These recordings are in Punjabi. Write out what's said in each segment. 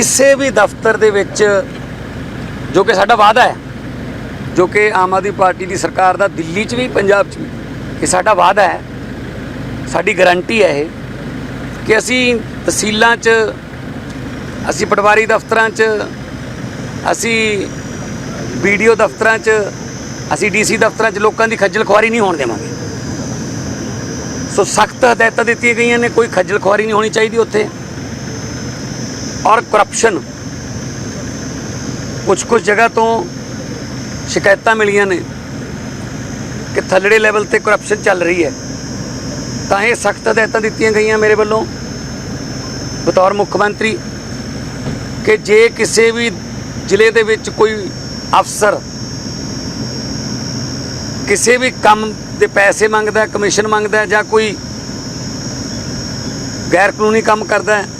ਕਿਸੇ ਵੀ ਦਫ਼ਤਰ ਦੇ ਵਿੱਚ ਜੋ ਕਿ ਸਾਡਾ ਵਾਅਦਾ ਹੈ, ਜੋ ਕਿ ਆਮ ਆਦਮੀ ਪਾਰਟੀ ਦੀ ਸਰਕਾਰ ਦਾ ਦਿੱਲੀ 'ਚ ਵੀ, ਪੰਜਾਬ 'ਚ ਵੀ, ਇਹ ਸਾਡਾ ਵਾਅਦਾ ਹੈ। ਸਾਡੀ ਗਾਰੰਟੀ ਹੈ ਇਹ ਕਿ ਅਸੀਂ ਤਹਿਸੀਲਾਂ 'ਚ, ਅਸੀਂ ਪਟਵਾਰੀ ਦਫ਼ਤਰਾਂ 'ਚ, ਅਸੀਂ ਵੀਡੀਓ ਦਫ਼ਤਰਾਂ 'ਚ, ਅਸੀਂ ਡੀਸੀ ਦਫ਼ਤਰਾਂ 'ਚ ਲੋਕਾਂ ਦੀ ਖੱਜਲ ਖੁਆਰੀ ਨਹੀਂ ਹੋਣ ਦੇਵਾਂਗੇ। ਸੋ ਸਖਤ ਹਦਾਇਤਾਂ ਦਿੱਤੀਆਂ ਗਈਆਂ ਨੇ, ਕੋਈ ਖੱਜਲ ਖੁਆਰੀ ਨਹੀਂ ਹੋਣੀ ਚਾਹੀਦੀ ਉੱਥੇ। ਔਰ ਕਰਪਸ਼ਨ ਕੁਝ ਕੁਝ ਜਗ੍ਹਾ ਤੋਂ ਸ਼ਿਕਾਇਤਾਂ ਮਿਲੀਆਂ ਨੇ ਕਿ ਥੱਲੜੇ ਲੈਵਲ ਤੇ ਕਰਪਸ਼ਨ ਚੱਲ ਰਹੀ ਹੈ ਤਾਂ ਇਹ ਸਖਤ ਹਦਾਇਤਾਂ ਦਿੱਤੀਆਂ ਗਈਆਂ ਮੇਰੇ ਵੱਲੋਂ ਬਤੌਰ ਮੁੱਖ ਮੰਤਰੀ ਕਿ ਜੇ ਕਿਸੇ ਵੀ ਜ਼ਿਲ੍ਹੇ ਦੇ ਵਿੱਚ ਕੋਈ ਅਫਸਰ ਕਿਸੇ ਵੀ ਕੰਮ ਦੇ ਪੈਸੇ ਮੰਗਦਾ ਕਮਿਸ਼ਨ ਮੰਗਦਾ ਜਾਂ ਕੋਈ ਗੈਰ ਕਾਨੂੰਨੀ ਕੰਮ ਕਰਦਾ ਹੈ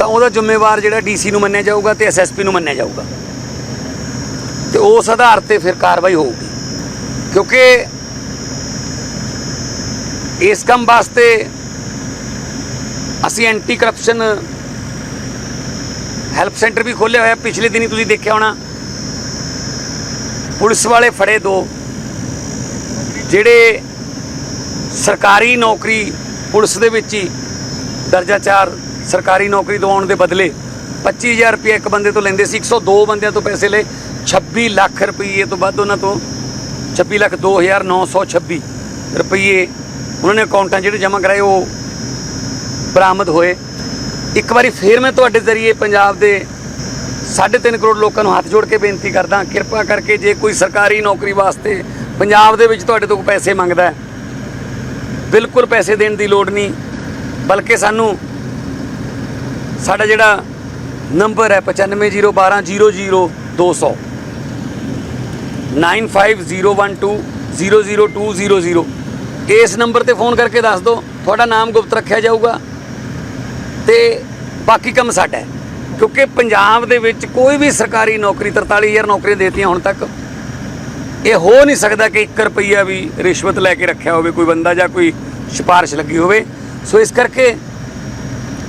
ਤਾਂ ਉਹਦਾ ਜ਼ਿੰਮੇਵਾਰ ਜਿਹੜਾ ਡੀਸੀ ਨੂੰ ਮੰਨਿਆ ਜਾਊਗਾ ਤੇ ਐਸਐਸਪੀ ਨੂੰ ਮੰਨਿਆ ਜਾਊਗਾ। ਤੇ ਉਸ ਆਧਾਰ ਤੇ ਫਿਰ ਕਾਰਵਾਈ ਹੋਊਗੀ। ਕਿਉਂਕਿ ਇਸ ਕੰਮ ਵਾਸਤੇ ਅਸੀਂ ਐਂਟੀ ਕਰਪਸ਼ਨ ਹੈਲਪ ਸੈਂਟਰ ਵੀ ਖੋਲ੍ਹਿਆ ਹੋਇਆ। ਪਿਛਲੇ ਦਿਨੀ ਤੁਸੀਂ ਦੇਖਿਆ ਹੋਣਾ। ਪੁਲਿਸ ਵਾਲੇ ਫੜੇ ਦੋ। ਜਿਹੜੇ ਸਰਕਾਰੀ ਨੌਕਰੀ ਪੁਲਿਸ ਦੇ ਵਿੱਚ ਹੀ ਦਰਜਾ 4 ਸਰਕਾਰੀ ਨੌਕਰੀ ਦਿਵਾਉਣ ਦੇ ਬਦਲੇ 25000 ਰੁਪਏ ਇੱਕ ਬੰਦੇ ਤੋਂ ਲੈਂਦੇ ਸੀ 102 ਬੰਦਿਆਂ ਤੋਂ ਪੈਸੇ ਲਏ 26 ਲੱਖ ਰੁਪਏ ਤੋਂ ਵੱਧ ਉਹਨਾਂ ਤੋਂ 26 ਲੱਖ 2926 ਰੁਪਏ ਉਹਨਾਂ ਨੇ ਅਕਾਊਂਟਾਂ ਜਿਹੜੇ ਜਮ੍ਹਾਂ ਕਰਾਏ ਉਹ ਬਰਾਮਦ ਹੋਏ। ਇੱਕ ਵਾਰੀ ਫੇਰ ਮੈਂ ਤੁਹਾਡੇ ਜ਼ਰੀਏ ਪੰਜਾਬ ਦੇ 3.5 ਕਰੋੜ ਲੋਕਾਂ ਨੂੰ ਹੱਥ ਜੋੜ ਕੇ ਬੇਨਤੀ ਕਰਦਾ, ਕਿਰਪਾ ਕਰਕੇ ਜੇ ਕੋਈ ਸਰਕਾਰੀ ਨੌਕਰੀ ਵਾਸਤੇ ਪੰਜਾਬ ਦੇ ਵਿੱਚ ਤੁਹਾਡੇ ਤੋਂ ਪੈਸੇ ਮੰਗਦਾ ਬਿਲਕੁਲ ਪੈਸੇ ਦੇਣ ਦੀ ਲੋੜ ਨਹੀਂ, ਬਲਕਿ ਸਾਨੂੰ ਸਾਡਾ ਜਿਹੜਾ ਨੰਬਰ ਹੈ 9501200200 9501200200 ਇਸ ਨੰਬਰ ਤੇ ਫੋਨ ਕਰਕੇ ਦੱਸ ਦਿਓ, ਤੁਹਾਡਾ ਨਾਮ ਗੁਪਤ ਰੱਖਿਆ ਜਾਊਗਾ ਤੇ ਬਾਕੀ ਕੰਮ ਸਾਡਾ ਹੈ। ਕਿਉਂਕਿ ਪੰਜਾਬ ਦੇ ਵਿੱਚ ਕੋਈ ਵੀ ਸਰਕਾਰੀ ਨੌਕਰੀ 43000 ਨੌਕਰੀਆਂ ਦੇਤੀਆਂ ਹੁਣ ਤੱਕ, ਇਹ ਹੋ ਨਹੀਂ ਸਕਦਾ ਕਿ 1 ਰੁਪਈਆ ਵੀ ਰਿਸ਼ਵਤ ਲੈ ਕੇ ਰੱਖਿਆ ਹੋਵੇ, ਕੋਈ ਬੰਦਾ ਜਾਂ ਕੋਈ ਸਿਫਾਰਿਸ਼ ਲੱਗੀ ਹੋਵੇ। ਸੋ ਇਸ ਕਰਕੇ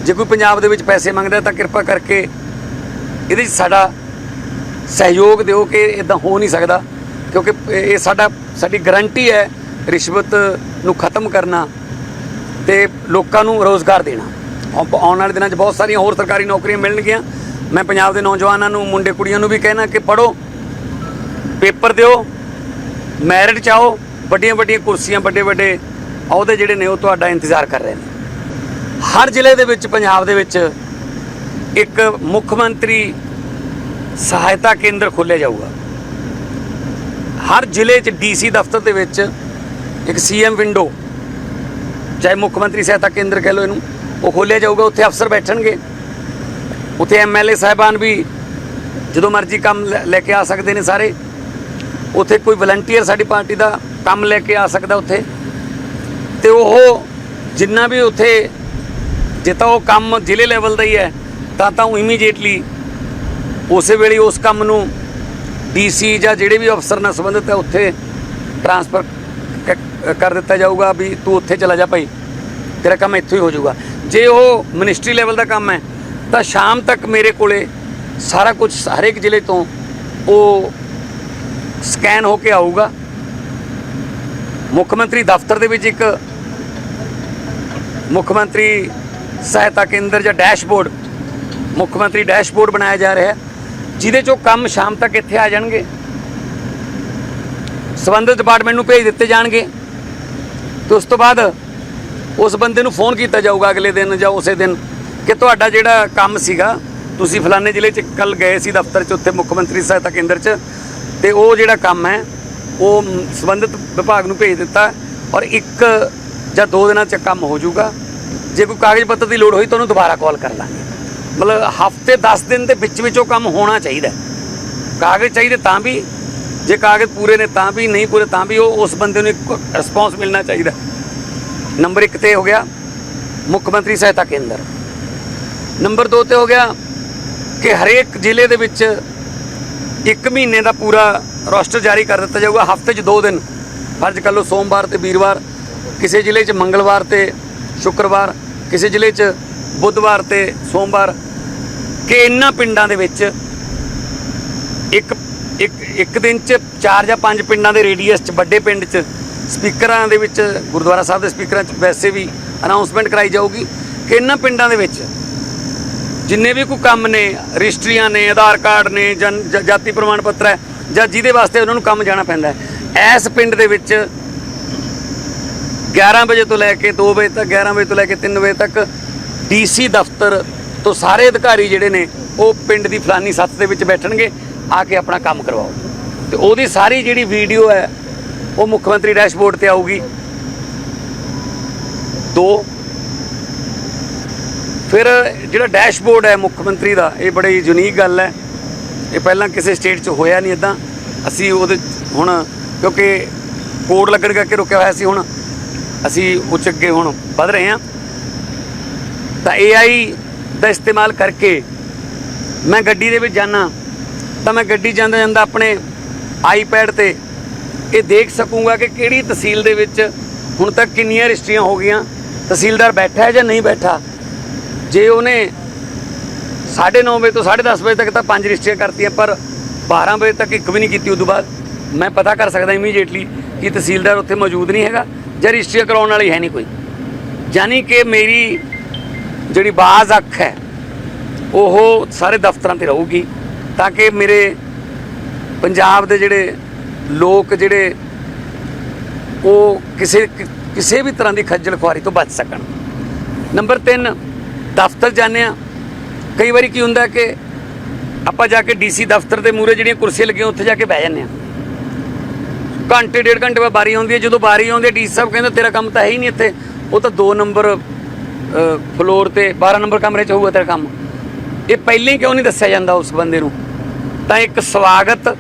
ਜੇ ਕੋਈ ਪੰਜਾਬ ਦੇ ਵਿੱਚ ਪੈਸੇ ਮੰਗਦਾ ਤਾਂ ਕਿਰਪਾ ਕਰਕੇ ਇਹਦੇ 'ਚ ਸਾਡਾ ਸਹਿਯੋਗ ਦਿਓ ਕਿ ਇਦਾਂ ਹੋ ਨਹੀਂ ਸਕਦਾ, ਕਿਉਂਕਿ ਇਹ ਸਾਡਾ ਸਾਡੀ ਗਾਰੰਟੀ ਹੈ ਰਿਸ਼ਵਤ ਨੂੰ ਖਤਮ ਕਰਨਾ ਤੇ ਲੋਕਾਂ ਨੂੰ ਰੋਜ਼ਗਾਰ ਦੇਣਾ। ਆਉਣ ਵਾਲੇ ਦਿਨਾਂ 'ਚ ਬਹੁਤ ਸਾਰੀਆਂ ਹੋਰ ਸਰਕਾਰੀ ਨੌਕਰੀਆਂ ਮਿਲਣਗੀਆਂ। ਮੈਂ ਪੰਜਾਬ ਦੇ ਨੌਜਵਾਨਾਂ ਨੂੰ, ਮੁੰਡੇ ਕੁੜੀਆਂ ਨੂੰ ਵੀ ਕਹਿਣਾ ਕਿ ਪੜੋ ਪੇਪਰ ਦਿਓ, ਮੈਰਿਟ ਚਾਓ ਵੱਡੀਆਂ ਵੱਡੀਆਂ ਕੁਰਸੀਆਂ ਵੱਡੇ ਵੱਡੇ ਅਹੁਦੇ ਜਿਹੜੇ ਨੇ ਉਹ ਤੁਹਾਡਾ ਇੰਤਜ਼ਾਰ ਕਰ ਰਹੇ ਨੇ। ਹਰ ਜ਼ਿਲ੍ਹੇ ਦੇ ਵਿੱਚ, ਪੰਜਾਬ ਦੇ ਵਿੱਚ ਇੱਕ ਮੁੱਖ ਮੰਤਰੀ ਸਹਾਇਤਾ ਕੇਂਦਰ ਖੋਲ੍ਹਿਆ ਜਾਊਗਾ। ਹਰ ਜ਼ਿਲ੍ਹੇ 'ਚ ਡੀਸੀ ਦਫ਼ਤਰ ਦੇ ਵਿੱਚ ਇੱਕ ਸੀਐਮ ਵਿੰਡੋ, ਚਾਹੇ ਮੁੱਖ ਮੰਤਰੀ ਸਹਾਇਤਾ ਕੇਂਦਰ ਕਹਿ ਲਓ ਇਹਨੂੰ, ਉਹ ਖੋਲ੍ਹਿਆ ਜਾਊਗਾ। ਉੱਥੇ ਅਫਸਰ ਬੈਠਣਗੇ। ਉੱਥੇ ਐਮਐਲਏ ਸਾਹਿਬਾਨ ਵੀ ਜਦੋਂ ਮਰਜ਼ੀ ਕੰਮ ਲੈ- ਲੈ ਕੇ ਆ ਸਕਦੇ ਨੇ ਸਾਰੇ। ਉੱਥੇ ਕੋਈ ਵਲੰਟੀਅਰ ਸਾਡੀ ਪਾਰਟੀ ਦਾ ਕੰਮ ਲੈ ਕੇ ਆ ਸਕਦਾ ਉੱਥੇ। ਤੇ ਉਹ ਜਿੰਨਾ ਵੀ ਉੱਥੇ ਜੇ ਤਾਂ ਉਹ ਕੰਮ ਜ਼ਿਲ੍ਹੇ ਲੈਵਲ ਦਾ ਹੀ ਹੈ, ਤਾਂ ਤਾਂ ਉਹ ਇਮੀਡੀਏਟਲੀ ਉਸੇ ਵੇਲੇ ਉਸ ਕੰਮ ਨੂੰ ਡੀਸੀ ਜਾਂ ਜਿਹੜੇ ਵੀ ਅਫਸਰ ਨਾਲ ਸੰਬੰਧਿਤ ਹੈ, ਉੱਥੇ ਟਰਾਂਸਫਰ ਕਰ ਦਿੱਤਾ ਜਾਊਗਾ ਵੀ ਤੂੰ ਉੱਥੇ ਚਲਾ ਜਾ ਭਾਈ, ਤੇਰਾ ਕੰਮ ਇੱਥੋਂ ਹੀ ਹੋ ਜਾਊਗਾ। ਜੇ ਉਹ ਮਿਨਿਸਟਰੀ ਲੈਵਲ ਦਾ ਕੰਮ ਹੈ, ਤਾਂ ਸ਼ਾਮ ਤੱਕ ਮੇਰੇ ਕੋਲੇ ਸਾਰਾ ਕੁਝ ਹਰੇਕ ਜ਼ਿਲ੍ਹੇ ਤੋਂ ਉਹ ਸਕੈਨ ਹੋ ਕੇ ਆਊਗਾ। ਮੁੱਖ ਮੰਤਰੀ ਦਫ਼ਤਰ ਦੇ ਵਿੱਚ ਇੱਕ ਮੁੱਖ ਮੰਤਰੀ ਸਹਾਇਤਾ ਕੇਂਦਰ ਜਾਂ ਡੈਸ਼ਬੋਰਡ ਮੁੱਖ ਮੰਤਰੀ ਡੈਸ਼ਬੋਰਡ ਬਣਾਇਆ ਜਾ ਰਿਹਾ ਹੈ ਜਿਹਦੇ ਚੋਂ ਕੰਮ ਸ਼ਾਮ ਤੱਕ ਇੱਥੇ ਆ ਜਾਣਗੇ। ਸਬੰਧਿਤ ਡਿਪਾਰਟਮੈਂਟ ਨੂੰ ਭੇਜ ਦਿੱਤੇ ਜਾਣਗੇ। ਤੇ ਉਸ ਤੋਂ ਬਾਅਦ ਉਸ ਬੰਦੇ ਨੂੰ ਫੋਨ ਕੀਤਾ ਜਾਊਗਾ ਅਗਲੇ ਦਿਨ ਜਾਂ ਉਸੇ ਦਿਨ ਕਿ ਤੁਹਾਡਾ ਜਿਹੜਾ ਕੰਮ ਸੀਗਾ ਤੁਸੀਂ ਫਲਾਣੇ ਜ਼ਿਲ੍ਹੇ 'ਚ ਕੱਲ ਗਏ ਸੀ ਦਫ਼ਤਰ 'ਚ ਉੱਥੇ ਮੁੱਖ ਮੰਤਰੀ ਸਹਾਇਤਾ ਕੇਂਦਰ 'ਚ ਤੇ ਉਹ ਜਿਹੜਾ ਕੰਮ ਹੈ ਉਹ ਮ, ਸੰਬੰਧਿਤ ਵਿਭਾਗ ਨੂੰ ਭੇਜ ਦਿੱਤਾ ਔਰ ਇੱਕ ਜਾਂ ਦੋ ਦਿਨਾਂ 'ਚ ਕੰਮ ਹੋ ਜਾਊਗਾ। ਜੇ ਕੋਈ ਕਾਗਜ਼ ਪੱਤਰ ਦੀ ਲੋੜ ਹੋਈ ਤੁਹਾਨੂੰ ਦੁਬਾਰਾ ਕਾਲ ਕਰ ਲਾਂਗੇ। ਮਤਲਬ ਹਫ਼ਤੇ 10 ਦਿਨ ਦੇ ਵਿੱਚ ਵਿੱਚ ਉਹ ਕੰਮ ਹੋਣਾ ਚਾਹੀਦਾ ਕਾਗਜ਼ ਚਾਹੀਦੇ ਤਾਂ ਵੀ, ਜੇ ਕਾਗਜ਼ ਪੂਰੇ ਨੇ ਤਾਂ ਵੀ, ਨਹੀਂ ਪੂਰੇ ਤਾਂ ਵੀ ਉਹ ਉਸ ਬੰਦੇ ਨੂੰ ਇੱਕ ਰਿਸਪੌਂਸ ਮਿਲਣਾ ਚਾਹੀਦਾ ਨੰਬਰ 1 ਤੇ ਹੋ ਗਿਆ ਮੁੱਖ ਮੰਤਰੀ ਸਹਾਇਤਾ ਕੇਂਦਰ। ਨੰਬਰ 2 ਤੇ ਹੋ ਗਿਆ ਕਿ ਹਰੇਕ ਜ਼ਿਲ੍ਹੇ ਦੇ ਵਿੱਚ ਇੱਕ ਮਹੀਨੇ ਦਾ ਪੂਰਾ ਰੋਸਟਰ ਜਾਰੀ ਕਰ ਦਿੱਤਾ ਜਾਊਗਾ। ਹਫ਼ਤੇ 'ਚ 2 ਦਿਨ। ਫਰਜ਼ ਕਰ ਲਓ ਸੋਮਵਾਰ ਤੇ ਵੀਰਵਾਰ। ਕਿਸੇ ਜ਼ਿਲ੍ਹੇ 'ਚ ਮੰਗਲਵਾਰ ਤੇ ਸ਼ੁੱਕਰਵਾਰ, ਕਿਸੇ ਜ਼ਿਲ੍ਹੇ 'ਚ ਬੁੱਧਵਾਰ ਤੇ ਸੋਮਵਾਰ, ਕਿ ਇਹਨਾਂ ਪਿੰਡਾਂ ਦੇ ਵਿੱਚ ਇੱਕ ਇੱਕ ਇੱਕ ਦਿਨ ਚ ਚਾਰ ਜਾਂ ਪੰਜ ਪਿੰਡਾਂ ਦੇ ਰੇਡੀਅਸ ਚ, ਵੱਡੇ ਪਿੰਡ ਚ ਸਪੀਕਰਾਂ ਦੇ ਵਿੱਚ, ਗੁਰਦੁਆਰਾ ਸਾਹਿਬ ਦੇ ਸਪੀਕਰਾਂ ਚ ਵੈਸੇ ਵੀ ਅਨਾਉਂਸਮੈਂਟ ਕਰਾਈ ਜਾਊਗੀ ਕਿ ਇਹਨਾਂ ਪਿੰਡਾਂ ਦੇ ਵਿੱਚ ਜਿੰਨੇ ਵੀ ਕੋਈ ਕੰਮ ਨੇ, ਰਜਿਸਟਰੀਆਂ ਨੇ, ਆਧਾਰ ਕਾਰਡ ਨੇ, ਜਨ, ਜ- ਜਾਤੀ ਪ੍ਰਮਾਣ ਪੱਤਰ ਹੈ, ਜਾਂ ਜਿਹਦੇ ਵਾਸਤੇ ਉਹਨਾਂ ਨੂੰ ਕੰਮ ਜਾਣਾ ਪੈਂਦਾ ਹੈ, ਇਸ ਪਿੰਡ ਦੇ ਵਿੱਚ 11 ਵਜੇ ਤੋਂ ਲੈ ਕੇ 2 ਵਜੇ ਤੱਕ 11 ਵਜੇ ਤੋਂ ਲੈ ਕੇ 3 ਵਜੇ ਤੱਕ ਡੀਸੀ ਦਫ਼ਤਰ ਤੋਂ ਸਾਰੇ ਅਧਿਕਾਰੀ ਜਿਹੜੇ ਨੇ, ਉਹ ਪਿੰਡ ਦੀ ਫਲਾਨੀ ਸੱਤ ਦੇ ਵਿੱਚ ਬੈਠਣਗੇ, ਆ ਕੇ ਆਪਣਾ ਕੰਮ ਕਰਵਾਓ। ਤੇ ਉਹਦੀ ਸਾਰੀ ਜਿਹੜੀ ਵੀਡੀਓ ਹੈ, ਉਹ ਮੁੱਖ ਮੰਤਰੀ ਡੈਸ਼ਬੋਰਡ ਤੇ ਆਊਗੀ। ਦੋ, ਫਿਰ ਜਿਹੜਾ ਡੈਸ਼ਬੋਰਡ ਹੈ ਮੁੱਖ ਮੰਤਰੀ ਦਾ, ਇਹ ਬੜੀ ਯੂਨੀਕ ਗੱਲ ਹੈ। ਇਹ ਪਹਿਲਾਂ ਕਿਸੇ ਸਟੇਟ 'ਚ ਹੋਇਆ ਨਹੀਂ ਇਦਾਂ ਅਸੀਂ ਉਹਦੇ ਹੁਣ, ਕਿਉਂਕਿ ਕੋਡ ਲੱਗਣ ਕਰਕੇ ਰੁਕਿਆ ਹੋਇਆ ਸੀ ਹੁਣ ਅਸੀਂ ਉੱਚ ਅੱਗੇ ਹੁਣ ਵਧ ਰਹੇ ਹਾਂ। ਤਾਂ AI ਦਾ ਇਸਤੇਮਾਲ ਕਰਕੇ ਮੈਂ ਗੱਡੀ ਦੇ ਵਿੱਚ ਜਾਣਾ ਤਾਂ ਮੈਂ ਗੱਡੀ ਜਾਂਦਾ ਜਾਂਦਾ ਆਪਣੇ ਆਈਪੈਡ ਤੇ ਇਹ ਦੇਖ ਸਕੂੰਗਾ ਕਿ ਕਿਹੜੀ ਤਹਿਸੀਲ ਦੇ ਵਿੱਚ ਹੁਣ ਤੱਕ ਕਿੰਨੀਆਂ ਰਜਿਸਟਰੀਆਂ ਹੋ ਗਈਆਂ, ਤਹਿਸੀਲਦਾਰ ਬੈਠਾ ਹੈ ਜਾਂ ਨਹੀਂ ਬੈਠਾ। ਜੇ ਉਹਨੇ 9:30 ਵਜੇ ਤੋਂ 10:30 ਵਜੇ ਤੱਕ ਤਾਂ ਪੰਜ ਰਜਿਸਟਰੀਆਂ ਕਰਤੀਆਂ, ਪਰ 12 ਵਜੇ ਤੱਕ ਇੱਕ ਵੀ ਨਹੀਂ ਕੀਤੀ, ਉਦੋਂ ਬਾਅਦ ਮੈਂ ਪਤਾ ਕਰ ਸਕਦਾ ਇਮੀਡੀਏਟਲੀ ਕਿ ਤਹਿਸੀਲਦਾਰ ਉੱਥੇ ਮੌਜੂਦ ਨਹੀਂ ਹੈਗਾ। ਜਾਂ ਰਜਿਸਟਰੀ ਕਰਾਉਣ ਵਾਲੀ ਹੈ ਨਹੀਂ ਕੋਈ। ਯਾਨੀ ਕਿ ਮੇਰੀ ਜਿਹੜੀ ਬਾਜ਼ ਅੱਖ ਹੈ, ਉਹ ਸਾਰੇ ਦਫ਼ਤਰਾਂ ਤੇ ਰਹੂਗੀ ਤਾਂ ਕਿ ਮੇਰੇ ਪੰਜਾਬ ਦੇ ਜਿਹੜੇ ਲੋਕ ਜਿਹੜੇ ਉਹ ਕਿਸੇ ਕਿਸੇ ਵੀ ਤਰ੍ਹਾਂ ਦੀ ਖੱਜਲ ਖੁਆਰੀ ਤੋਂ ਬਚ ਸਕਣ। ਨੰਬਰ 3 ਦਫ਼ਤਰ ਜਾਂਦੇ ਆ ਕਈ ਵਾਰੀ ਕੀ ਹੁੰਦਾ ਕਿ ਆਪਾਂ ਜਾ ਕੇ ਡੀਸੀ ਦਫ਼ਤਰ ਦੇ ਮੂਹਰੇ ਜਿਹੜੀਆਂ ਕੁਰਸੀਆਂ ਲੱਗੀਆਂ, ਉੱਥੇ ਜਾ ਕੇ ਬਹਿ ਜਾਂਦੇ ਆ ਘੰਟੇ, ਡੇਢ ਘੰਟੇ ਬਾਅਦ ਬਾਰੀ ਆਉਂਦੀ ਹੈ। ਜਦੋਂ ਬਾਰੀ ਆਉਂਦੀ ਹੈ ਡੀਸੀ ਸਾਹਿਬ ਕਹਿੰਦੇ ਤੇਰਾ ਕੰਮ ਤਾਂ ਹੈ ਹੀ ਨਹੀਂ ਇੱਥੇ। ਉਹ ਤਾਂ 2 ਨੰਬਰ ਫਲੋਰ ਤੇ 12 ਨੰਬਰ ਕਮਰੇ 'ਚ ਹੋਊਗਾ ਤੇਰਾ ਕੰਮ। ਇਹ ਪਹਿਲਾਂ ਹੀ ਕਿਉਂ ਨਹੀਂ ਦੱਸਿਆ ਜਾਂਦਾ ਉਸ ਬੰਦੇ ਨੂੰ? ਤਾਂ ਇੱਕ ਸਵਾਗਤ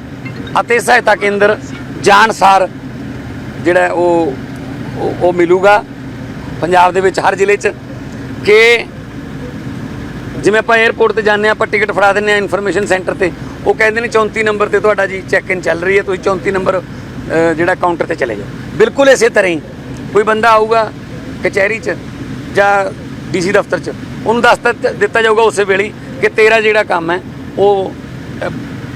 ਅਤੇ ਸਹਾਇਤਾ ਕੇਂਦਰ ਜਾਣਸਾਰ ਜਿਹੜਾ ਉਹ, ਉਹ- ਮਿਲੂਗਾ ਪੰਜਾਬ ਦੇ ਵਿੱਚ ਹਰ ਜ਼ਿਲ੍ਹੇ 'ਚ। ਕਿ ਜਿਵੇਂ ਆਪਾਂ 에어ਪੋਰਟ ਤੇ ਜਾਂਦੇ ਹਾਂ, ਆਪਾਂ ਟਿਕਟ ਫੜਾ ਦਿੰਦੇ ਹਾਂ ਇਨਫੋਰਮੇਸ਼ਨ ਸੈਂਟਰ ਤੇ। ਉਹ ਕਹਿੰਦੇ ਨੇ 34 ਨੰਬਰ ਤੇ ਤੁਹਾਡਾ ਜੀ ਚੈੱਕ ਇਨ ਚੱਲ ਰਹੀ ਹੈ। ਤੁਸੀਂ 34 ਨੰਬਰ ਜਿਹੜਾ ਕਾਊਂਟਰ ਤੇ ਚਲੇ ਜਾਓ। ਬਿਲਕੁਲ ਇਸੇ ਤਰ੍ਹਾਂ ਹੀ। ਕੋਈ ਬੰਦਾ ਆਊਗਾ ਕਚਹਿਰੀ 'ਚ ਜਾਂ ਡੀਸੀ ਦਫ਼ਤਰ 'ਚ, ਉਹਨੂੰ ਦੱਸ ਦਿੱਤਾ- ਦਿੱਤਾ ਜਾਊਗਾ ਉਸੇ ਵੇਲੇ ਕਿ ਤੇਰਾ ਜਿਹੜਾ ਕੰਮ ਹੈ, ਉਹ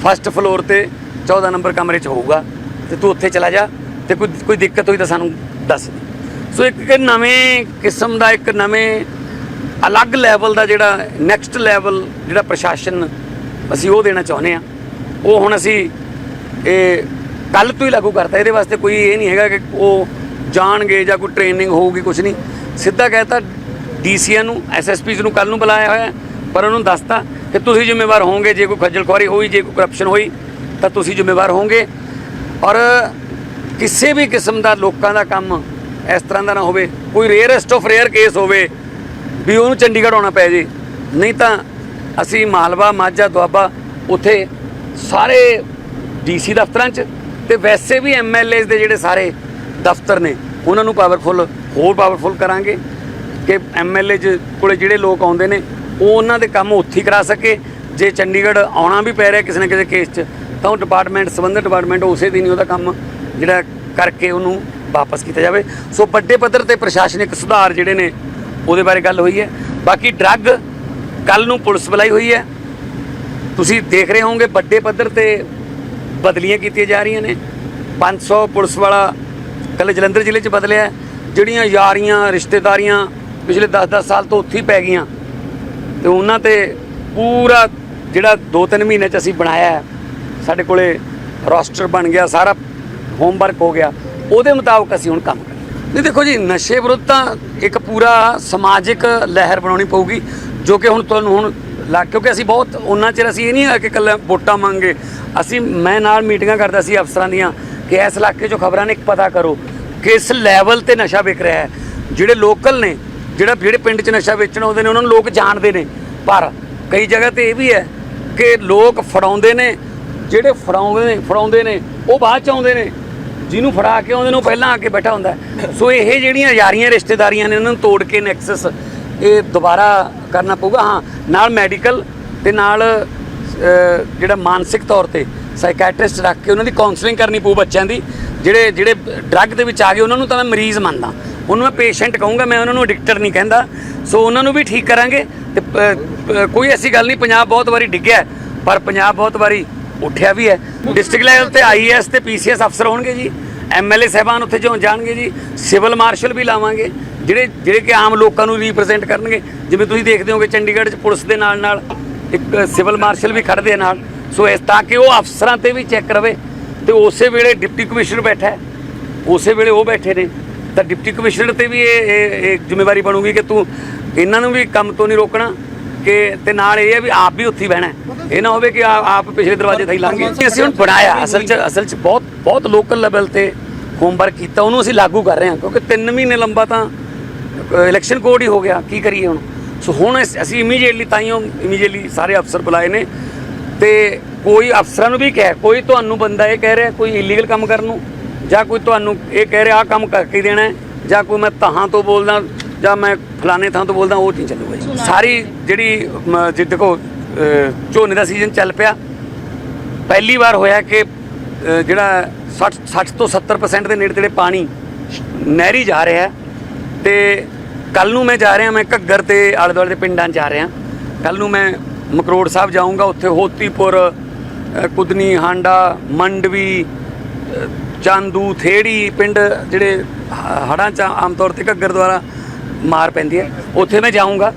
ਫਸਟ ਫਲੋਰ ਤੇ 14 ਨੰਬਰ ਕਮਰੇ 'ਚ ਹੋਊਗਾ ਤੇ ਤੂੰ ਉੱਥੇ ਚਲਾ ਜਾ ਤੇ ਕੋਈ ਕੋਈ ਦਿੱਕਤ ਹੋਈ ਤਾਂ ਸਾਨੂੰ ਦੱਸ ਦੇ। ਸੋ ਇੱਕ ਇੱਕ ਨਵੇਂ ਕਿਸਮ ਦਾ, ਇੱਕ ਨਵੇਂ ਅਲੱਗ ਲੈਵਲ ਦਾ ਜਿਹੜਾ ਨੈਕਸਟ ਲੈਵਲ ਜਿਹੜਾ ਪ੍ਰਸ਼ਾਸਨ ਅਸੀਂ ਉਹ ਦੇਣਾ ਚਾਹੁੰਦੇ ਆ ਉਹ ਹੁਣ ਅਸੀਂ, ਇਹ ਕੱਲ ਤੋਂ ਹੀ ਲਾਗੂ ਕਰਤਾ, ਇਹਦੇ ਵਾਸਤੇ ਕੋਈ ਇਹ ਨਹੀਂ ਹੈਗਾ ਕਿ ਉਹ ਜਾਣਗੇ ਜਾਂ ਕੋਈ ਟ੍ਰੇਨਿੰਗ ਹੋਊਗੀ ਕੁਝ ਨਹੀਂ। ਸਿੱਧਾ ਕਹਿਤਾ ਡੀਸੀਆਂ ਨੂੰ, ਐਸਐਸਪੀਜ਼ ਨੂੰ ਕੱਲ ਨੂੰ ਬੁਲਾਇਆ ਹੋਇਆ, ਪਰ ਉਹਨੂੰ ਦੱਸਤਾ ਕਿ ਤੁਸੀਂ ਜ਼ਿੰਮੇਵਾਰ ਹੋਵੋਗੇ, ਜੇ ਕੋਈ ਖੱਜਲ ਖੁਆਰੀ ਹੋਈ, ਜੇ ਕੋਈ ਕਰਪਸ਼ਨ ਹੋਈ, ਤਾਂ ਤੁਸੀਂ ਜ਼ਿੰਮੇਵਾਰ ਹੋਵੋਗੇ। ਔਰ ਕਿਸੇ ਵੀ ਕਿਸਮ ਦਾ ਲੋਕਾਂ ਦਾ ਕੰਮ ਇਸ ਤਰ੍ਹਾਂ ਦਾ ਨਾ ਹੋਵੇ, ਕੋਈ ਰੇਅਰੈਸਟ ਆਫ ਰੇਅਰ ਕੇਸ ਹੋਵੇ, ਵੀ ਉਹਨੂੰ ਚੰਡੀਗੜ੍ਹ ਆਉਣਾ ਪੈ ਜੇ। ਨਹੀਂ ਤਾਂ ਅਸੀਂ ਮਾਲਵਾ, ਮਾਝਾ, ਦੁਆਬਾ, ਉੱਥੇ ਸਾਰੇ ਡੀਸੀ ਦਫ਼ਤਰਾਂ 'ਚ ਤੇ ਵੈਸੇ ਵੀ ਐਮਐਲਏਸ ਦੇ ਜਿਹੜੇ ਸਾਰੇ ਦਫ਼ਤਰ ਨੇ, ਉਹਨਾਂ ਨੂੰ ਪਾਵਰਫੁਲ ਹੋਰ ਪਾਵਰਫੁਲ ਕਰਾਂਗੇ ਕਿ ਐਮਐਲਏ ਕੋਲੇ ਜਿਹੜੇ ਲੋਕ ਆਉਂਦੇ ਨੇ, ਉਹ ਉਹਨਾਂ ਦੇ ਕੰਮ ਉੱਥੇ ਹੀ ਕਰਾ ਸਕੇ। ਜੇ ਚੰਡੀਗੜ੍ਹ ਆਉਣਾ ਵੀ ਪੈ ਰਿਹਾ ਕਿਸੇ ਨਾ ਕਿਸੇ ਕੇਸ 'ਚ, ਤਾਂ ਉਹ ਡਿਪਾਰਟਮੈਂਟ ਸੰਬੰਧਿਤ ਡਿਪਾਰਟਮੈਂਟ ਉਸੇ ਦਿਨ ਹੀ ਉਹਦਾ ਕੰਮ ਜਿਹੜਾ ਕਰਕੇ ਉਹਨੂੰ ਵਾਪਸ ਕੀਤਾ ਜਾਵੇ। ਸੋ ਵੱਡੇ ਪੱਧਰ ਤੇ ਪ੍ਰਸ਼ਾਸਨਿਕ ਸੁਧਾਰ ਜਿਹੜੇ ਨੇ, ਉਹਦੇ ਬਾਰੇ ਗੱਲ ਹੋਈ ਹੈ। ਬਾਕੀ ਡਰੱਗ ਕੱਲ ਨੂੰ ਪੁਲਿਸ ਬੁਲਾਈ ਹੋਈ ਹੈ। ਤੁਸੀਂ ਦੇਖ ਰਹੇ ਹੋਵੋਗੇ ਵੱਡੇ ਪੱਧਰ ਤੇ ਬਦਲੀਆਂ ਕੀਤੀਆਂ ਜਾ ਰਹੀਆਂ ਨੇ। 500 ਪੁਲਿਸ ਵਾਲਾ ਕੱਲ ਜਲੰਧਰ ਜ਼ਿਲ੍ਹੇ 'ਚ ਬਦਲਿਆ ਜਿਹੜੀਆਂ ਯਾਰੀਆਂ, ਰਿਸ਼ਤੇਦਾਰੀਆਂ ਪਿਛਲੇ 10-10 ਸਾਲ ਤੋਂ ਉੱਥੇ ਹੀ ਪੈ ਗਈਆਂ। ਤੇ ਉਹਨਾਂ ਤੇ ਪੂਰਾ ਜਿਹੜਾ 2-3 ਮਹੀਨੇ 'ਚ ਅਸੀਂ ਬਣਾਇਆ ਸਾਡੇ ਕੋਲੇ ਰੋਸਟਰ ਬਣ ਗਿਆ, ਸਾਰਾ ਹੋਮਵਰਕ ਹੋ ਗਿਆ। ਉਹਦੇ ਮੁਤਾਬਕ ਅਸੀਂ ਹੁਣ ਕੰਮ ਕਰਾਂਗੇ ਨਹੀਂ, ਦੇਖੋ ਜੀ, ਨਸ਼ੇ ਵਿਰੁੱਧ ਤਾਂ ਇੱਕ ਪੂਰਾ ਸਮਾਜਿਕ ਲਹਿਰ ਬਣਾਉਣੀ ਪਊਗੀ, ਜੋ ਕਿ ਹੁਣ ਤੁਹਾਨੂੰ ਹੁਣ ਲੱਗ ਕਿਉਂਕਿ ਅਸੀਂ ਬਹੁਤ ਉਹਨਾਂ ਚਿਰ ਅਸੀਂ ਇਹ ਨਹੀਂ ਹੈ ਕਿ ਕੱਲਾ ਵੋਟਾਂ ਮੰਗੇ। ਅਸੀਂ ਮੈਂ ਨਾਲ ਮੀਟਿੰਗਾਂ ਕਰਦਾ ਸੀ ਅਫਸਰਾਂ ਦੀਆਂ ਕਿ ਇਸ ਇਲਾਕੇ 'ਚੋਂ ਖਬਰਾਂ ਨੇ ਇੱਕ ਪਤਾ ਕਰੋ ਕਿਸ ਲੈਵਲ ਤੇ ਨਸ਼ਾ ਵਿਕ ਰਿਹਾ ਹੈ। ਜਿਹੜੇ ਲੋਕਲ ਨੇ, ਜਿਹੜਾ ਜਿਹੜੇ ਪਿੰਡ 'ਚ ਨਸ਼ਾ ਵੇਚਣ ਆਉਂਦੇ ਨੇ, ਉਹਨਾਂ ਨੂੰ ਲੋਕ ਜਾਣਦੇ ਨੇ। ਪਰ ਕਈ ਜਗ੍ਹਾ ਤੇ ਇਹ ਵੀ ਹੈ ਕਿ ਲੋਕ ਫੜਾਉਂਦੇ ਨੇ। ਜਿਹੜੇ ਫੜਾਉਂਦੇ ਨੇ ਫੜਾਉਂਦੇ ਨੇ, ਉਹ ਬਾਅਦ ਚ ਆਉਂਦੇ ਨੇ। ਜਿਹਨੂੰ ਫੜਾ ਕੇ ਆਉਂਦੇ ਨੇ, ਉਹ ਪਹਿਲਾਂ ਆ ਕੇ ਬੈਠਾ ਹੁੰਦਾ ਸੋ ਇਹ ਜਿਹੜੀਆਂ ਯਾਰੀਆਂ ਰਿਸ਼ਤੇਦਾਰੀਆਂ ਨੇ ਉਹਨਾਂ ਨੂੰ ਤੋੜ ਕੇ ਨੈਕਸਸ ਇਹ ਦੁਬਾਰਾ ਕਰਨਾ ਪਊਗਾ। ਹਾਂ, ਨਾਲ ਮੈਡੀਕਲ ਤੇ ਨਾਲ ਜਿਹੜਾ ਮਾਨਸਿਕ ਤੌਰ ਤੇ ਸਾਈਕੈਟ੍ਰਿਸਟ ਰੱਖ ਕੇ ਉਹਨਾਂ ਦੀ ਕਾਉਂਸਲਿੰਗ ਕਰਨੀ ਪਊ ਬੱਚਿਆਂ ਦੀ। ਜਿਹੜੇ ਜਿਹੜੇ ਡਰੱਗ ਦੇ ਵਿੱਚ ਆ ਗਏ, ਉਹਨਾਂ ਨੂੰ ਤਾਂ ਮੈਂ ਮਰੀਜ਼ ਮੰਨਦਾ। ਉਹਨੂੰ ਮੈਂ ਪੇਸ਼ੈਂਟ ਕਹੂੰਗਾ, ਮੈਂ ਉਹਨਾਂ ਨੂੰ ਐਡਿਕਟਡ ਨਹੀਂ ਕਹਿੰਦਾ। ਸੋ ਉਹਨਾਂ ਨੂੰ ਵੀ ਠੀਕ ਕਰਾਂਗੇ ਤੇ ਕੋਈ ਐਸੀ ਗੱਲ ਨਹੀਂ, ਪੰਜਾਬ ਬਹੁਤ ਵਾਰੀ ਡਿੱਗਿਆ ਪਰ ਪੰਜਾਬ ਬਹੁਤ ਵਾਰੀ ਉੱਠਿਆ ਵੀ ਹੈ। ਡਿਸਟ੍ਰਿਕਟ ਲੈਵਲ ਤੇ ਆਈਐਸ ਤੇ ਪੀਸੀਐਸ ਅਫਸਰ ਹੋਣਗੇ ਜੀ। ਐਮਐਲਏ ਸਾਹਿਬਾਨ ਉੱਥੇ ਜੋ ਜਾਣਗੇ ਜੀ। ਸਿਵਲ ਮਾਰਸ਼ਲ ਵੀ ਲਾਵਾਂਗੇ। ਜਿਹੜੇ ਜਿਹੜੇ ਕਿ ਆਮ ਲੋਕਾਂ ਨੂੰ ਰਿਪਰੈਜ਼ੈਂਟ ਕਰਨਗੇ ਜਿਵੇਂ ਤੁਸੀਂ ਦੇਖਦੇ ਹੋਗੇ ਚੰਡੀਗੜ੍ਹ 'ਚ ਪੁਲਿਸ ਦੇ ਨਾਲ ਨਾਲ ਇੱਕ ਸਿਵਲ ਮਾਰਸ਼ਲ ਵੀ ਖੜਦੇ ਆ ਨਾਲ ਸੋ ਇਸ ਤਾਂ ਕਿ ਉਹ ਅਫਸਰਾਂ ਤੇ ਵੀ ਚੈੱਕ ਰਵੇ ਤੇ ਉਸੇ ਵੇਲੇ ਡਿਪਟੀ ਕਮਿਸ਼ਨਰ ਬੈਠਾ ਹੈ। ਉਸੇ ਵੇਲੇ ਉਹ ਬੈਠੇ ਨੇ। ਤਾਂ ਡਿਪਟੀ ਕਮਿਸ਼ਨਰ ਤੇ ਵੀ ਇਹ ਇਹ ਜ਼ਿੰਮੇਵਾਰੀ ਬਣੂਗੀ ਕਿ ਤੂੰ ਇਹਨਾਂ ਨੂੰ ਵੀ ਕੰਮ ਤੋਂ ਨਹੀਂ ਰੋਕਣਾ ਕਿ ਤੇ ਨਾਲ ਇਹ ਹੈ ਵੀ ਆਪ ਵੀ ਉੱਥੇ ਬਹਿਣਾ। ਇਹ ਨਾ ਹੋਵੇ ਕਿ ਆਪ ਪਿਛਲੇ ਦਰਵਾਜ਼ੇ ਥਈ ਲੰਘ ਗਏ। ਅਸੀਂ ਹੁਣ ਬਣਾਇਆ। ਅਸਲ 'ਚ ਅਸਲ 'ਚ ਬਹੁਤ ਬਹੁਤ ਲੋਕਲ ਲੈਵਲ ਤੇ ਹੋਮਵਰਕ ਕੀਤਾ। ਉਹਨੂੰ ਅਸੀਂ ਲਾਗੂ ਕਰ ਰਹੇ ਹਾਂ ਕਿਉਂਕਿ 3 ਮਹੀਨੇ ਲੰਬਾ ਤਾਂ ਇਲੈਕਸ਼ਨ ਕੋਡ ਹੀ ਹੋ ਗਿਆ ਕੀ ਕਰੀਏ ਹੁਣ? ਸੋ ਹੁਣ ਅਸੀਂ ਇਮੀਡੀਏਟਲੀ ਤਾਈਓ ਇਮੀਡੀਏਟਲੀ ਸਾਰੇ ਅਫਸਰ ਬੁਲਾਏ ਨੇ ਤੇ ਕੋਈ ਅਫਸਰਾਂ ਨੂੰ ਵੀ ਕਹਿ ਕੋਈ ਤੁਹਾਨੂੰ ਬੰਦਾ ਇਹ ਕਹਿ ਰਿਹਾ ਕੋਈ ਇਲੀਗਲ ਕੰਮ ਕਰਨ ਨੂੰ ਜਾਂ ਕੋਈ ਤੁਹਾਨੂੰ ਇਹ ਕਹਿ ਰਿਹਾ ਆ ਕੰਮ ਕਰਕੇ ਦੇਣਾ ਜਾਂ ਕੋਈ ਮੈਂ ਤਹਾਂ ਤੋਂ ਬੋਲਦਾ ਜਾਂ ਮੈਂ ਫਲਾਣੇ ਥਾਂ ਤੋਂ ਬੋਲਦਾ ਉਹ ਨਹੀਂ ਚੱਲੂਗਾ ਜੀ ਸਾਰੀ ਜਿਹੜੀ ਜੇ ਦੇਖੋ ਝੋਨੇ ਦਾ ਸੀਜ਼ਨ ਚੱਲ ਪਿਆ। ਪਹਿਲੀ ਵਾਰ ਹੋਇਆ ਕਿ ਜਿਹੜਾ 60 60 ਤੋਂ 70% ਦੇ ਨੇੜੇ ਤੇੜੇ ਪਾਣੀ ਨਹਿਰੀ ਜਾ ਰਿਹਾ ਹੈ। ਤੇ ਕੱਲ ਨੂੰ ਮੈਂ ਜਾ ਰਿਹਾ, ਮੈਂ ਘੱਗਰ ਤੇ ਆਲੇ ਦੁਆਲੇ ਦੇ ਪਿੰਡਾਂ 'ਚ ਜਾ ਰਿਹਾ। ਕੱਲ ਨੂੰ ਮੈਂ ਮਕਰੋੜ ਸਾਹਿਬ ਜਾਊਂਗਾ, ਉੱਥੇ ਹੋਤੀਪੁਰ ਕੁਦਨੀ, ਹਾਂਡਾ, ਮੰਡਵੀ ਚਾਂਦੂ, ਥੇੜੀ ਪਿੰਡ ਜਿਹੜੇ ਹ- ਹੜ੍ਹਾਂ 'ਚ ਆਮ ਤੌਰ ਤੇ ਘੱਗਰ ਦੁਆਰਾ ਮਾਰ ਪੈਂਦੀ ਹੈ, ਉੱਥੇ ਮੈਂ ਜਾਊਂਗਾ।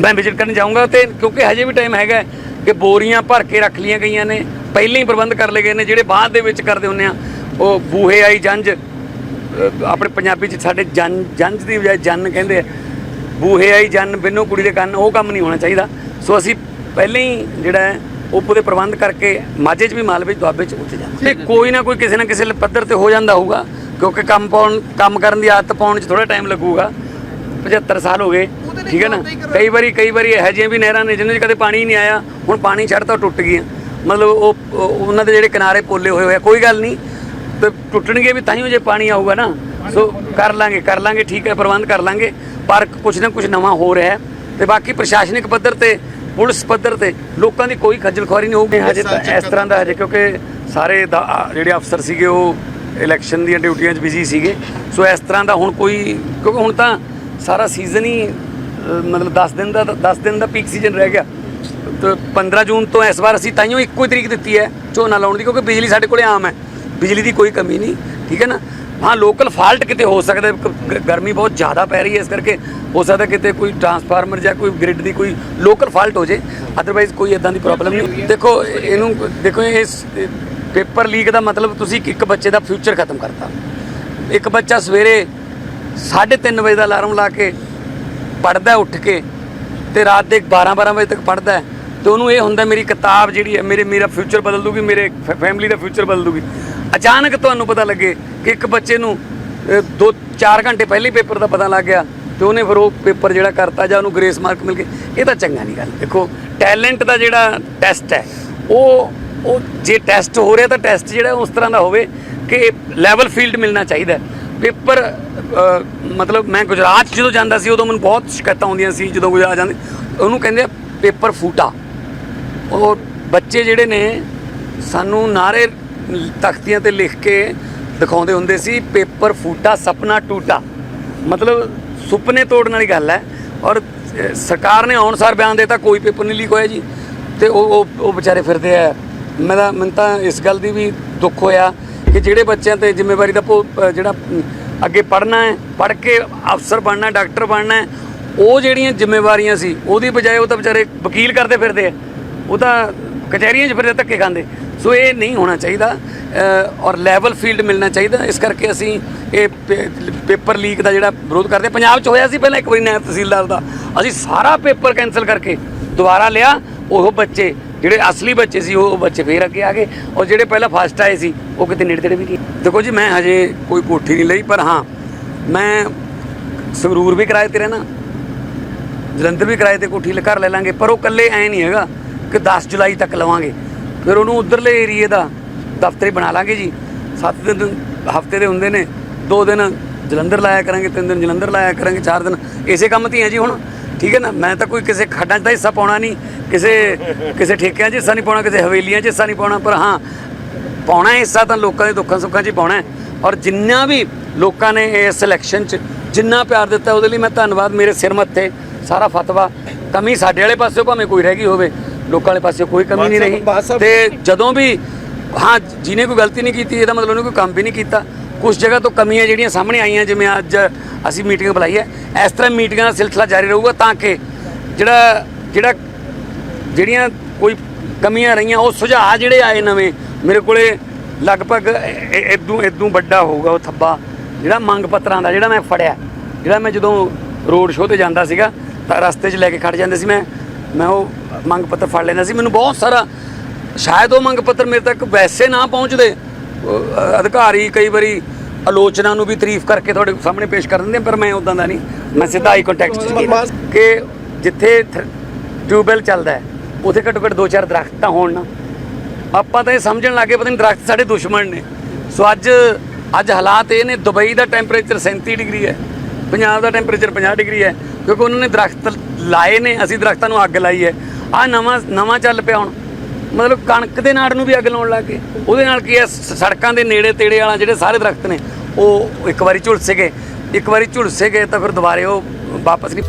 ਮੈਂ ਵਿਜ਼ਿਟ ਕਰਨ ਜਾਊਂਗਾ ਤੇ ਕਿਉਂਕਿ ਹਜੇ ਵੀ ਟਾਈਮ ਹੈਗਾ ਕਿ ਬੋਰੀਆਂ ਭਰ ਕੇ ਰੱਖ ਲੀਆਂ ਗਈਆਂ ਨੇ, ਪਹਿਲਾਂ ਹੀ ਪ੍ਰਬੰਧ ਕਰ ਲਏ ਗਏ ਨੇ, ਜਿਹੜੇ ਬਾਅਦ ਦੇ ਵਿੱਚ ਕਰਦੇ ਹੁੰਨੇ ਆ, ਉਹ ਬੂਹੇ ਆਈ ਜੰਝ ਆਪਣੇ ਪੰਜਾਬੀ ਚ ਸਾਡੇ ਜਨ ਜੰਜ ਦੀ ਬਜਾਏ ਜਨ ਕਹਿੰਦੇ ਆ। ਬੂਹੇ ਆਈ ਜਨ ਬਿੰਨੋ ਕੁੜੀ ਦੇ ਕੰਨ ਉਹ ਕੰਮ ਨਹੀਂ ਹੋਣਾ ਚਾਹੀਦਾ। ਸੋ ਅਸੀਂ ਪਹਿਲਾਂ ਹੀ ਜਿਹੜਾ ਹੈ ਉਹ ਪੂਰੇ ਪ੍ਰਬੰਧ ਕਰਕੇ ਮਾਝੇ 'ਚ ਵੀ ਮਾਲਵੇ 'ਚ ਦੁਆਬੇ 'ਚ ਉੱਥੇ ਜਾਂਦੇ ਤੇ ਕੋਈ ਨਾ ਕੋਈ ਕਿਸੇ ਨਾ ਕਿਸੇ ਪੱਧਰ ਤੇ ਹੋ ਜਾਂਦਾ ਹੋਊਗਾ ਕਿਉਂਕਿ ਕੰਮ ਪਾਉਣ ਕੰਮ ਕਰਨ ਦੀ ਆਦਤ ਪਾਉਣ 'ਚ ਥੋੜਾ ਟਾਈਮ ਲੱਗੂਗਾ। 75 ਸਾਲ ਹੋ ਗਏ ਠੀਕ ਹੈ ਨਾ? ਕਈ ਵਾਰੀ ਕਈ ਵਾਰੀ ਇਹੋ ਜਿਹੀਆਂ ਵੀ ਨਹਿਰਾਂ ਨੇ ਜਿਨ੍ਹਾਂ 'ਚ ਕਦੇ ਪਾਣੀ ਹੀ ਨਹੀਂ ਆਇਆ ਹੁਣ ਪਾਣੀ ਛੱਡਤਾ ਉਹ ਟੁੱਟ ਗਈਆਂ। ਮਤਲਬ ਉਹ ਉਹ- ਉਹਨਾਂ ਦੇ ਜਿਹੜੇ ਕਿਨਾਰੇ ਪੋਲੇ ਹੋਏ ਹੋਏ ਆ ਕੋਈ ਗੱਲ ਨਹੀਂ। ਤੇ ਟੁੱਟਣਗੇ ਵੀ ਤਾਂ ਹੀ ਜੇ ਪਾਣੀ ਆਊਗਾ ਨਾ। ਸੋ ਕਰ ਲਾਂਗੇ ਕਰ ਲਾਂਗੇ ਠੀਕ ਹੈ ਪ੍ਰਬੰਧ ਕਰ ਲਾਂਗੇ। ਪਰ ਕੁਝ ਨਾ ਕੁਝ ਨਵਾਂ ਹੋ ਰਿਹਾ ਹੈ ਤੇ ਬਾਕੀ ਪ੍ਰਸ਼ਾਸਨਿਕ ਪੱਧਰ ਤੇ ਪੁਲਿਸ ਪੱਧਰ ਤੇ ਲੋਕਾਂ ਦੀ ਕੋਈ ਖੱਜਲ ਖੁਆਰੀ ਨਹੀਂ ਹੋਊਗੀ। ਹਜੇ ਤਾਂ ਇਸ ਤਰ੍ਹਾਂ ਦਾ ਹਜੇ ਕਿਉਂਕਿ ਸਾਰੇ ਜਿਹੜੇ ਅਫਸਰ ਸੀਗੇ ਉਹ ਇਲੈਕਸ਼ਨ ਦੀਆਂ ਡਿਊਟੀਆਂ 'ਚ ਬਿਜ਼ੀ ਸੀਗੇ। ਸੋ ਇਸ ਤਰ੍ਹਾਂ ਦਾ ਹੁਣ ਕੋਈ ਕਿਉਂਕਿ ਹੁਣ ਤਾਂ ਸਾਰਾ ਸੀਜ਼ਨ ਹੀ ਮਤਲਬ 10 ਦਿਨ ਦਾ 10 ਦਿਨ ਦਾ ਪੀਕ ਸੀਜ਼ਨ ਰਹਿ ਗਿਆ। ਤੇ 15 ਜੂਨ ਤੋਂ ਇਸ ਵਾਰ ਅਸੀਂ ਤਾਈਓ ਇੱਕੋ ਹੀ ਤਰੀਕ ਦਿੱਤੀ ਹੈ ਝੋਨਾ ਲਾਉਣ ਦੀ ਕਿਉਂਕਿ ਬਿਜਲੀ ਸਾਡੇ ਕੋਲੇ ਆਮ ਹੈ। ਬਿਜਲੀ ਦੀ ਕੋਈ ਕਮੀ ਨਹੀਂ, ਠੀਕ ਹੈ ਨਾ? ਹਾਂ ਲੋਕਲ ਫਾਲਟ ਕਿਤੇ ਹੋ ਸਕਦਾ ਗਰਮੀ ਬਹੁਤ ਜ਼ਿਆਦਾ ਪੈ ਰਹੀ ਹੈ, ਇਸ ਕਰਕੇ ਹੋ ਸਕਦਾ ਕਿਤੇ ਕੋਈ ਟਰਾਂਸਫਾਰਮਰ ਜਾਂ ਕੋਈ ਗ੍ਰਿਡ ਦੀ ਕੋਈ ਲੋਕਲ ਫਾਲਟ ਹੋ ਜੇ ਅਦਰਵਾਈਜ਼ ਕੋਈ ਇਦਾਂ ਦੀ ਪ੍ਰੋਬਲਮ ਨਹੀਂ। ਦੇਖੋ, ਇਹਨੂੰ, ਦੇਖੋ ਇਸ ਪੇਪਰ ਲੀਕ ਦਾ ਮਤਲਬ ਤੁਸੀਂ ਇੱਕ ਬੱਚੇ ਦਾ ਫਿਊਚਰ ਖਤਮ ਕਰਤਾ। ਇੱਕ ਬੱਚਾ ਸਵੇਰੇ 3:30 ਵਜੇ ਦਾ ਅਲਾਰਮ ਲਾ ਕੇ ਪੜਦਾ ਉੱਠ ਕੇ ਤੇ ਰਾਤ ਦੇ 12 12 ਵਜੇ ਤੱਕ ਪੜਦਾ ਹੈ, ਤੇ ਉਹਨੂੰ ਇਹ ਹੁੰਦਾ ਮੇਰੀ ਕਿਤਾਬ ਜਿਹੜੀ ਹੈ, ਮੇਰੇ, ਮੇਰਾ ਫਿਊਚਰ ਬਦਲ ਦੂਗੀ, ਮੇਰੇ ਫੈਮਿਲੀ ਦਾ ਫਿਊਚਰ ਬਦਲ ਦੂਗੀ। ਅਚਾਨਕ ਤੁਹਾਨੂੰ ਪਤਾ ਲੱਗੇ ਕਿ ਇੱਕ ਬੱਚੇ ਨੂੰ 2 4 ਘੰਟੇ ਪਹਿਲੇ ਪੇਪਰ ਦਾ ਪਤਾ ਲੱਗ ਗਿਆ ਤੇ ਉਹਨੇ ਫਿਰ ਉਹ ਪੇਪਰ ਜਿਹੜਾ ਕਰਤਾ ਜਾਂ ਉਹਨੂੰ ਗ੍ਰੇਸ ਮਾਰਕ ਮਿਲ ਗਏ। ਇਹ ਤਾਂ ਚੰਗਾ ਨਹੀਂ ਗੱਲ। ਦੇਖੋ, ਟੈਲੈਂਟ ਦਾ ਜਿਹੜਾ ਟੈਸਟ ਹੈ, ਉਹ ਉਹ ਜੇ ਟੈਸਟ ਹੋ ਰਿਹਾ ਤਾਂ ਟੈਸਟ ਜਿਹੜਾ ਉਸ ਤਰ੍ਹਾਂ ਦਾ ਹੋਵੇ ਕਿ ਲੈਵਲ ਫੀਲਡ ਮਿਲਣਾ ਚਾਹੀਦਾ ਪੇਪਰ ਮਤਲਬ ਮੈਂ ਗੁਜਰਾਤ 'ਚ ਜਦੋਂ ਜਾਂਦਾ ਸੀ, ਉਦੋਂ ਮੈਨੂੰ ਬਹੁਤ ਸ਼ਿਕਾਇਤਾਂ ਆਉਂਦੀਆਂ ਸੀ ਜਦੋਂ ਗੁਜਰਾਤ ਜਾਂਦੇ। ਉਹਨੂੰ ਕਹਿੰਦੇ ਆ ਪੇਪਰ ਫੂਟਾ। ਉਹ ਬੱਚੇ ਜਿਹੜੇ ਨੇ, ਸਾਨੂੰ ਨਾਰੇ ਤਖਤੀਆਂ ਤੇ ਲਿਖ ਕੇ ਦਿਖਾਉਂਦੇ ਹੁੰਦੇ ਸੀ, ਪੇਪਰ ਫੂਟਾ, ਸੁਪਨਾ ਟੂਟਾ। ਮਤਲਬ ਸੁਪਨੇ ਤੋੜਨ ਵਾਲੀ ਗੱਲ ਹੈ। ਔਰ ਸਰਕਾਰ ਨੇ ਆਉਣ ਸਾਰ ਬਿਆਨ ਦੇਤਾ, ਕੋਈ ਪੇਪਰ ਨਹੀਂ ਲੀਕ ਹੋਇਆ ਜੀ। ਤੇ ਉਹ ਉਹ ਵਿਚਾਰੇ ਫਿਰਦੇ ਆ। ਮੈਂ ਤਾਂ, ਮੈਨੂੰ ਤਾਂ ਇਸ ਗੱਲ ਦੀ ਵੀ ਦੁੱਖ ਹੋਇਆ ਕਿ ਜਿਹੜੇ ਬੱਚਿਆਂ ਤੇ ਜ਼ਿੰਮੇਵਾਰੀ ਦਾ ਭੋ- ਜਿਹੜਾ ਅੱਗੇ ਪੜ੍ਹਨਾ ਹੈ, ਪੜ੍ਹ ਕੇ ਅਫਸਰ ਬਣਨਾ ਡਾਕਟਰ ਬਣਨਾ ਉਹ ਜਿਹੜੀਆਂ ਜ਼ਿੰਮੇਵਾਰੀਆਂ ਸੀ, ਉਹਦੀ ਬਜਾਏ ਉਹ ਤਾਂ ਵਿਚਾਰੇ ਵਕੀਲ ਕਰਦੇ ਫਿਰਦੇ ਆ। ਉਹ ਤਾਂ ਕਚਹਿਰੀਆਂ 'ਚ ਫਿਰਦੇ ਧੱਕੇ ਖਾਂਦੇ। ਸੋ ਇਹ ਨਹੀਂ ਹੋਣਾ ਚਾਹੀਦਾ ਔਰ ਲੈਵਲ ਫੀਲਡ ਮਿਲਣਾ ਚਾਹੀਦਾ। ਇਸ ਕਰਕੇ ਅਸੀਂ ਇਹ ਪੇ- ਪੇਪਰ ਲੀਕ ਦਾ ਜਿਹੜਾ ਵਿਰੋਧ ਕਰਦੇ ਪੰਜਾਬ 'ਚ ਹੋਇਆ ਸੀ ਪਹਿਲਾਂ ਇੱਕ ਵਾਰੀ ਨਾਇਬ ਤਹਿਸੀਲਦਾਰ ਦਾ। ਅਸੀਂ ਸਾਰਾ ਪੇਪਰ ਕੈਨਸਲ ਕਰਕੇ ਦੁਬਾਰਾ ਲਿਆ। ਉਹ ਬੱਚੇ, ਜਿਹੜੇ ਅਸਲੀ ਬੱਚੇ ਸੀ, ਉਹ ਬੱਚੇ ਫੇਰ ਅੱਗੇ ਆ ਗਏ। ਔਰ ਜਿਹੜੇ ਪਹਿਲਾਂ ਫਸਟ ਆਏ ਸੀ, ਉਹ ਕਿਤੇ ਨੇੜੇ ਤੇੜੇ ਵੀ ਨਹੀਂ ਦੇਖੋ ਜੀ, ਮੈਂ ਹਜੇ ਕੋਈ ਕੋਠੀ ਨਹੀਂ ਲਈ, ਪਰ ਹਾਂ, ਮੈਂ ਸੰਗਰੂਰ ਵੀ ਕਿਰਾਏ ਤੇ ਰਹਿਣਾ। ਜਲੰਧਰ ਵੀ ਕਿਰਾਏ ਤੇ ਕੋਠੀ, ਘਰ ਲੈ ਲਾਂਗੇ। ਪਰ ਉਹ ਇਕੱਲੇ ਐ ਨਹੀਂ ਹੈਗਾ ਕਿ 10 ਜੁਲਾਈ ਤੱਕ ਲਵਾਂਗੇ। ਫਿਰ ਉਹਨੂੰ ਉਧਰਲੇ ਏਰੀਏ ਦਾ ਦਫ਼ਤਰ ਬਣਾ ਲਾਂਗੇ ਜੀ। 7 ਦਿਨ ਹਫ਼ਤੇ ਦੇ ਹੁੰਦੇ ਨੇ 2 ਦਿਨ ਜਲੰਧਰ ਲਾਇਆ ਕਰਾਂਗੇ 3 ਦਿਨ ਜਲੰਧਰ ਲਾਇਆ ਕਰਾਂਗੇ 4 ਦਿਨ। ਇਸੇ ਕੰਮ ਤੇ ਹੀ ਹੈ ਜੀ ਹੁਣ, ਠੀਕ ਹੈ ਨਾ? ਮੈਂ ਤਾਂ ਕੋਈ ਕਿਸੇ ਖੱਡਾਂ 'ਚ ਤਾਂ ਹਿੱਸਾ ਪਾਉਣਾ ਨਹੀਂ, ਕਿਸੇ ਕਿਸੇ ਠੇਕਿਆਂ 'ਚ ਹਿੱਸਾ ਨਹੀਂ ਪਾਉਣਾ, ਕਿਸੇ ਹਵੇਲੀਆਂ 'ਚ ਹਿੱਸਾ ਨਹੀਂ ਪਾਉਣਾ, ਪਰ ਹਾਂ, ਪਾਉਣਾ ਹਿੱਸਾ ਤਾਂ ਲੋਕਾਂ ਦੇ ਦੁੱਖਾਂ ਸੁੱਖਾਂ 'ਚ ਹੀ ਪਾਉਣਾ ਔਰ ਜਿੰਨਾ ਵੀ ਲੋਕਾਂ ਨੇ ਇਸ ਇਲੈਕਸ਼ਨ 'ਚ ਜਿੰਨਾ ਪਿਆਰ ਦਿੱਤਾ, ਉਹਦੇ ਲਈ ਮੈਂ ਧੰਨਵਾਦ। ਮੇਰੇ ਸਿਰ ਮੱਥੇ, ਸਾਰਾ ਫਤਵਾ। ਕਮੀ ਸਾਡੇ ਵਾਲੇ ਪਾਸਿਓਂ ਭਾਵੇਂ ਕੋਈ ਰਹਿ ਗਈ ਹੋਵੇ। ਲੋਕਾਂ ਵਾਲੇ ਪਾਸਿਓਂ ਕੋਈ ਕਮੀ ਨਹੀਂ ਰਹੀ। ਤੇ ਜਦੋਂ ਵੀ ਹਾਂ ਜਿਹਨੇ ਕੋਈ ਗਲਤੀ ਨਹੀਂ ਕੀਤੀ ਇਹਦਾ ਮਤਲਬ ਉਹਨੇ ਕੋਈ ਕੰਮ ਵੀ ਨਹੀਂ ਕੀਤਾ। ਕੁਝ ਜਗ੍ਹਾ ਤੋਂ ਕਮੀਆਂ ਜਿਹੜੀਆਂ ਸਾਹਮਣੇ ਆਈਆਂ ਜਿਵੇਂ ਅੱਜ ਅਸੀਂ ਮੀਟਿੰਗ ਬੁਲਾਈ ਹੈ ਇਸ ਤਰ੍ਹਾਂ ਮੀਟਿੰਗਾਂ ਦਾ ਸਿਲਸਿਲਾ ਜਾਰੀ ਰਹੂਗਾ ਤਾਂ ਕਿ ਜਿਹੜਾ ਜਿਹੜਾ ਜਿਹੜੀਆਂ ਕੋਈ ਕਮੀਆਂ ਰਹੀਆਂ ਉਹ ਸੁਝਾਅ ਜਿਹੜੇ ਆਏ ਨਵੇਂ ਮੇਰੇ ਕੋਲੇ ਲਗਭਗ ਇਦੋਂ ਇਦੋਂ ਵੱਡਾ ਹੋਊਗਾ ਉਹ ਥੱਬਾ। ਜਿਹੜਾ ਮੰਗ ਪੱਤਰਾਂ ਦਾ ਜਿਹੜਾ ਮੈਂ ਫੜਿਆ ਜਿਹੜਾ ਮੈਂ ਜਦੋਂ ਰੋਡ ਸ਼ੋਅ ਤੇ ਜਾਂਦਾ ਸੀਗਾ ਤਾਂ ਰਸਤੇ 'ਚ ਲੈ ਕੇ ਖੜ ਜਾਂਦੇ ਸੀ ਮੈਂ। ਮੈਂ ਉਹ ਮੰਗ ਪੱਤਰ ਫੜ ਲੈਂਦਾ ਸੀ। ਮੈਨੂੰ ਬਹੁਤ ਸਾਰਾ ਸ਼ਾਇਦ ਉਹ ਮੰਗ ਪੱਤਰ ਮੇਰੇ ਤੱਕ ਵੈਸੇ ਨਾ ਪਹੁੰਚਦੇ। ਅਧਿਕਾਰੀ ਕਈ ਵਾਰੀ ਆਲੋਚਨਾ ਨੂੰ ਵੀ ਤਾਰੀਫ ਕਰਕੇ ਤੁਹਾਡੇ ਸਾਹਮਣੇ ਪੇਸ਼ ਕਰ ਦਿੰਦੇ ਪਰ ਮੈਂ ਉਦਾਂ ਦਾ ਨਹੀਂ। ਮੈਂ ਸਿੱਧਾ ਆਈ ਕੰਟੈਕਟ 'ਚ ਕਿ ਜਿੱਥੇ ਟਿਊਬਵੈਲ ਚੱਲਦਾ ਹੈ, ਉਥੇ ਘੱਟੋ ਘੱਟ ਦੋ ਚਾਰ ਦਰਖਤ ਤਾਂ ਹੋਣ ਨਾ। ਆਪਾਂ ਤਾਂ ਇਹ ਸਮਝਣ ਲੱਗੇ ਪਤਾ ਨਹੀਂ ਦਰਖਤ ਸਾਡੇ ਦੁਸ਼ਮਣ ਨੇ। ਸੋ ਅੱਜ ਅੱਜ ਹਾਲਾਤ ਇਹ ਨੇ, ਦੁਬਈ ਦਾ ਟੈਂਪਰੇਚਰ 37 ਡਿਗਰੀ ਹੈ, ਪੰਜਾਬ ਦਾ ਟੈਂਪਰੇਚਰ 50 ਡਿਗਰੀ ਹੈ, ਕਿਉਂਕਿ ਉਹਨਾਂ ਨੇ ਦਰਖਤ ਲਾਏ ਨੇ, ਅਸੀਂ ਦਰਖਤਾਂ ਨੂੰ ਅੱਗ ਲਾਈ ਹੈ। ਆ ਨਵਾਂ ਨਵਾਂ ਚੱਲ ਪਿਆ ਹੁਣ। ਮਤਲਬ ਕਣਕ ਦੇ ਨਾੜ ਨੂੰ ਵੀ ਅੱਗ ਲਾਉਣ ਲੱਗ ਗਏ। ਉਹਦੇ ਨਾਲ ਕੀ ਹੈ ਸੜਕਾਂ ਦੇ ਨੇੜੇ ਤੇੜੇ ਵਾਲਾ ਜਿਹੜੇ ਸਾਰੇ ਦਰਖਤ ਨੇ, ਉਹ ਇੱਕ ਵਾਰੀ ਝੁਲਸੇ ਗਏ। ਇੱਕ ਵਾਰੀ ਝੁਲਸੇ ਗਏ ਤਾਂ ਫਿਰ ਦੁਬਾਰੇ ਉਹ ਵਾਪਸ ਨਹੀਂ